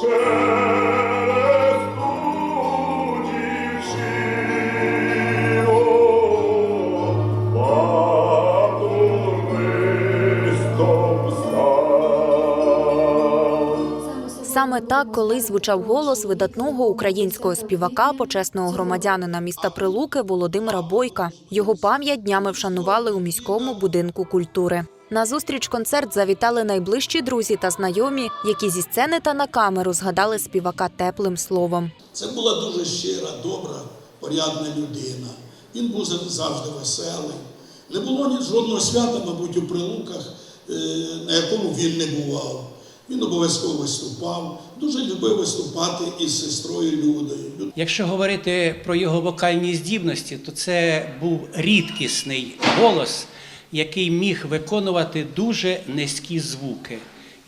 Саме так колись звучав голос видатного українського співака, почесного громадянина міста Прилуки Володимира Бойка. Його пам'ять днями вшанували у міському будинку культури. На зустріч концерт завітали найближчі друзі та знайомі, які зі сцени та на камеру згадали співака теплим словом. Це була дуже щира, добра, порядна людина. Він був завжди веселий. Не було ні жодного свята, мабуть, у прилуках, е, на якому він не бував. Він обов'язково виступав, дуже любив виступати із сестрою Людою. Якщо говорити про його вокальні здібності, то це був рідкісний голос, який міг виконувати дуже низькі звуки.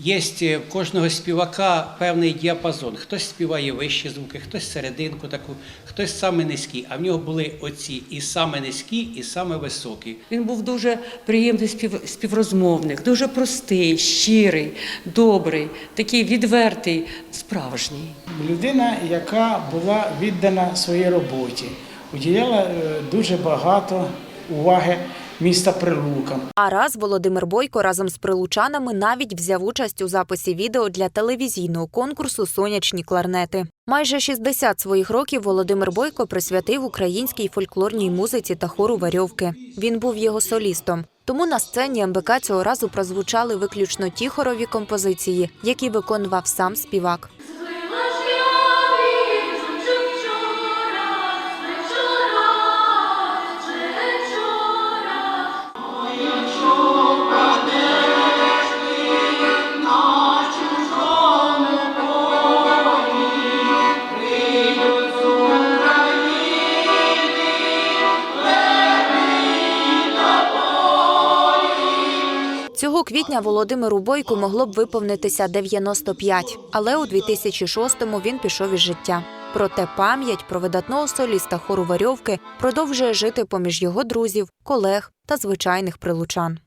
Є в кожного співака певний діапазон. Хтось співає вищі звуки, хтось серединку таку, хтось саме низькі. А в нього були оці і саме низькі, і саме високі. Він був дуже приємний спів, співрозмовник, дуже простий, щирий, добрий, такий відвертий, справжній. Людина, яка була віддана своїй роботі, уділяла е, дуже багато уваги міста Прилукам. А раз Володимир Бойко разом з прилучанами навіть взяв участь у записі відео для телевізійного конкурсу Сонячні кларнети. Майже 60 своїх років Володимир Бойко присвятив українській фольклорній музиці та хору варьовки. Він був його солістом. Тому на сцені МБК цього разу прозвучали виключно ті хорові композиції, які виконував сам співак. Цього квітня Володимиру Бойку могло б виповнитися 95, але у 2006-му він пішов із життя. Проте пам'ять про видатного соліста хору Варьовки продовжує жити поміж його друзів, колег та звичайних прилучан.